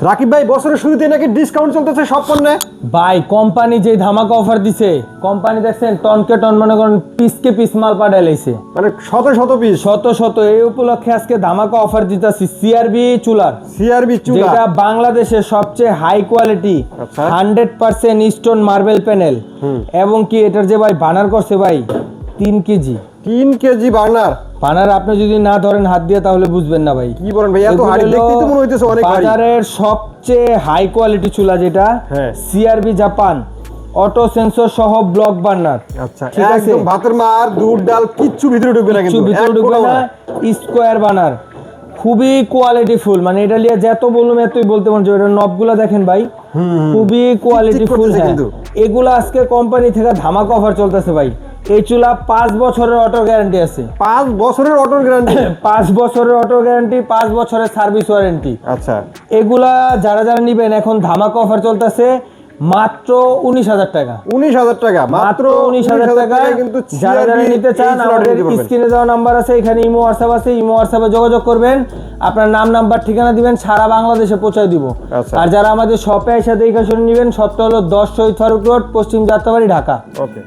রাকিব ভাই বছরের শুরুতে নাকি ডিসকাউন্ট চলতেছে সব পণ্যে ভাই কোম্পানি যে ধামাকা অফার দিছে কোম্পানি দেখছেন টনকে টন মনে করেন পিসকে পিস মাল পাঠাইছে মানে শত শত পিস শত শত এই উপলক্ষে আজকে ধামাকা অফার দিতেছি সিআরবি চুলার। সিআরবি চুলা? যেটা বাংলাদেশের সবচেয়ে high quality. Hundred percent stone marble panel এবং কি এটার যে ভাই বানার করছে ভাই তিন কেজি। তিন কেজি বার্নার? বানার আপনি যদি না ধরেন হাত দিয়ে তাহলে বুঝবেন না ভাই। কি বলেন ভাই এত হাড়ি হলো দেখতেই তো মনে হইতেছে অনেক হাড়ি। বাজারের সবচেয়ে হাই কোয়ালিটি চুলা যেটা। সিআরবি জাপান অটো সেন্সর সহ ব্লক বার্নার। আচ্ছা ঠিক আছে? একদম ভাতের মার দুধ ডাল কিচ্ছু ভিতরে ঢুকবে না কিন্তু ভিতরে ঢুকবে না স্কোয়ার বানার খুবই কোয়ালিটি ফুল মানে এটা নিয়ে যত বলুম এতই বলতে মন চাই এটা নবগুলা দেখেন ভাই খুবই কোয়ালিটি ফুল হ্যাঁ। এগুলো আজকে কোম্পানি থেকে ধামাকা অফার চলতেছে ভাই। এই চুলা পাঁচ বছরের অটো গ্যারান্টি আছে। পাঁচ বছরের অটোর গ্যারান্টি পাঁচ বছরের অটো গ্যারান্টি পাঁচ বছরের সার্ভিস ওয়ারেন্টি আচ্ছা। এগুলা যারা যারা নিবেন এখন ধামাকা অফার চলতেছে মাত্র উনিশ হাজার টাকা। উনিশ হাজার টাকা মাত্র উনিশ হাজার টাকা। কিন্তু যারা যারা নিতে চান আমাদের স্ক্রিনে দেওয়া নাম্বার আছে এখানে ইমো হোয়াটসঅ্যাপ আছে ইমো হোয়াটসঅ্যাপে যোগাযোগ করবেন। আপনার নাম নাম্বার ঠিকানা দিবেন সারা বাংলাদেশে পৌঁছায় দিব। আচ্ছা। আর যারা আমাদের শপে এসে দেখে শুনে নেবেন শপটা হলো দশ শহীদ ফারুক রোড পশ্চিম যাত্রাবাড়ি ঢাকা। ওকে